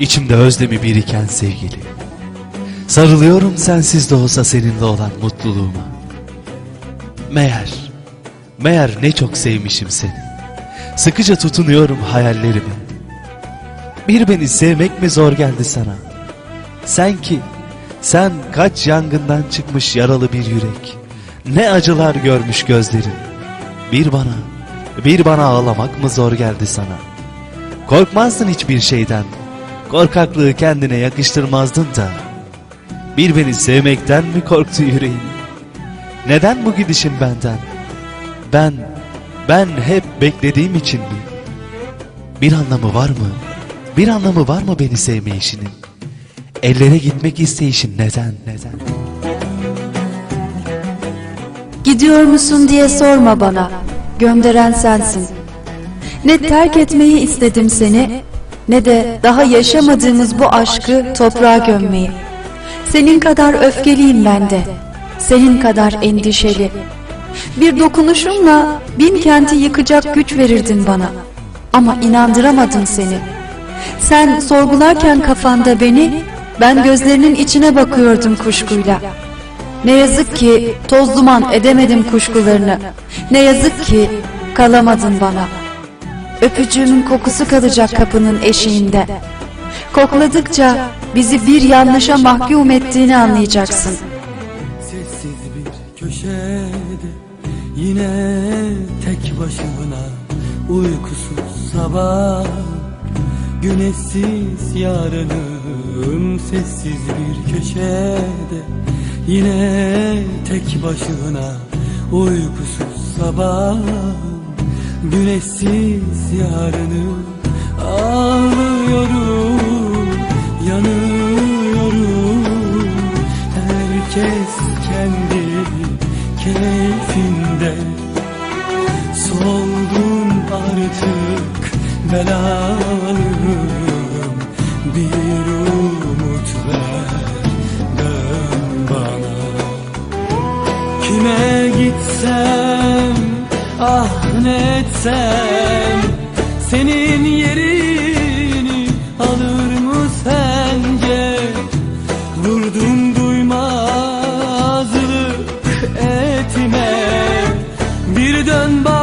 İçimde özlemi biriken sevgili. Sarılıyorum sensiz de olsa seninle olan mutluluğuma. Meğer, meğer ne çok sevmişim seni. Sıkıca tutunuyorum hayallerime. Bir beni sevmek mi zor geldi sana? Sen ki, sen kaç yangından çıkmış yaralı bir yürek. Ne acılar görmüş gözlerin. Bir bana, bir bana ağlamak mı zor geldi sana? Korkmazdın hiçbir şeyden. Korkaklığı kendine yakıştırmazdın da. Bir beni sevmekten mi korktu yüreğin? Neden bu gidişin benden? Ben, ben hep beklediğim için mi? Bir anlamı var mı? Bir anlamı var mı beni sevme işinin? Ellere gitmek isteyişin neden, neden? Gidiyor musun diye sorma bana. Gönderen sensin. Ne terk etmeyi istedim seni ne de daha yaşamadığımız bu aşkı toprağa gömmeyi. Senin kadar öfkeliyim ben de. Senin kadar endişeli. Bir dokunuşunla bin kenti yıkacak güç verirdin bana. Ama inandıramadım seni. Sen sorgularken kafanda beni, ben gözlerinin içine bakıyordum kuşkuyla. Ne yazık ki toz duman edemedim kuşkularını. Ne yazık ki kalamadın bana. Öpücüğümün kokusu kalacak kapının eşiğinde. Kokladıkça bizi bir yanlışa mahkum ettiğini anlayacaksın. Sessiz bir köşede Yine tek başına Uykusuz sabah Güneşsiz yarınım Sessiz bir köşede Yine tek başına Uykusuz sabah Güneşsiz yarınım Ağlıyorum Yanıyorum. Herkes kendi keyfinde. Soldum artık belalım etsem Senin yerini alır mı sence? Vurdum duymazlık etme Bir dön bak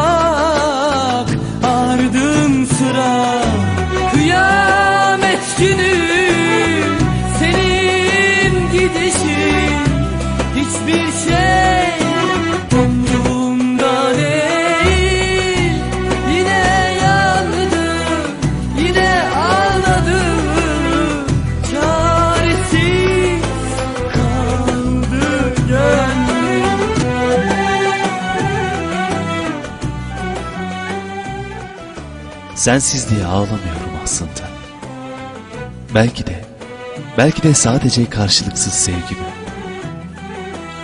Sensiz diye ağlamıyorum aslında. Belki de, belki de sadece karşılıksız sevgimi.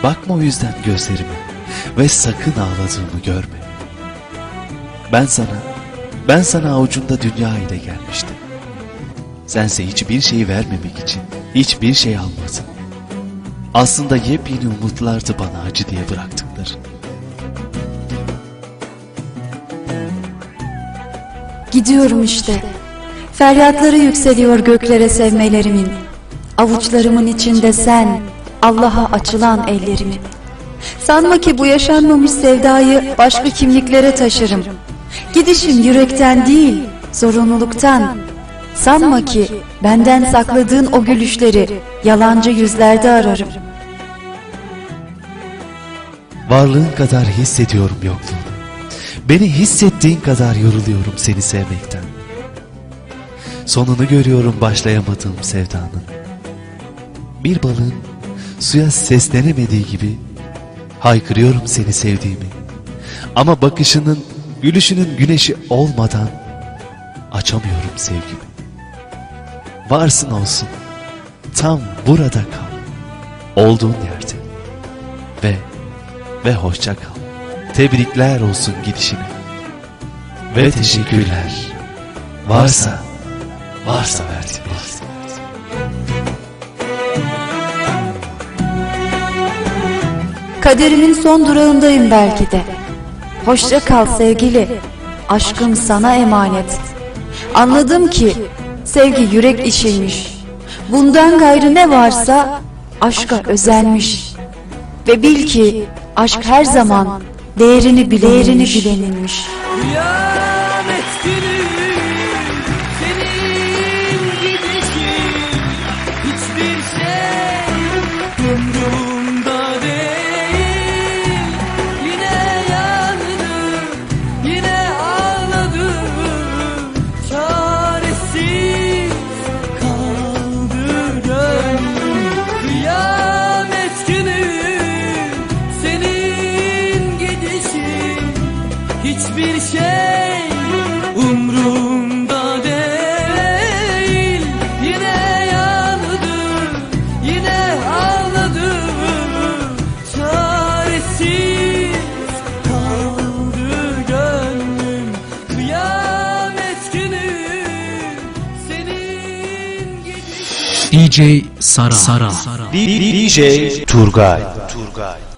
Bakma o yüzden gözlerime ve sakın ağladığımı görme. Ben sana, ben sana avucunda dünya ile gelmiştim. Sense hiçbir şey vermemek için hiçbir şey almadın. Aslında yepyeni umutlardı bana acı diye bıraktıkların. Gidiyorum işte. Feryatları yükseliyor göklere sevmelerimin. Avuçlarımın içinde sen, Allah'a açılan ellerimin. Sanma ki bu yaşanmamış sevdayı başka kimliklere taşırım. Gidişim yürekten değil, zorunluluktan. Sanma ki benden sakladığın o gülüşleri yalancı yüzlerde ararım. Varlığın kadar hissediyorum yokluğunu. Beni hissettiğin kadar yoruluyorum seni sevmekten. Sonunu görüyorum başlayamadığım sevdanın. Bir balığın suya seslenemediği gibi haykırıyorum seni sevdiğimi. Ama bakışının, gülüşünün güneşi olmadan açamıyorum sevgimi. Varsın olsun, tam burada kal, olduğun yerde ve ve hoşça kal. Tebrikler olsun gidişine. Ve teşekkürler. Varsa, varsa verdikleri. Kaderimin son durağındayım belki de. Hoşça kal sevgili. Aşkım sana emanet. Anladım ki sevgi yürek işiymiş. Bundan gayrı ne varsa aşka özenmiş. Ve bil ki aşk her zaman değerini bilenilmiş. Değerini. Kıyamet günü DJ Sara, Sara. DJ Turgay, Turgay.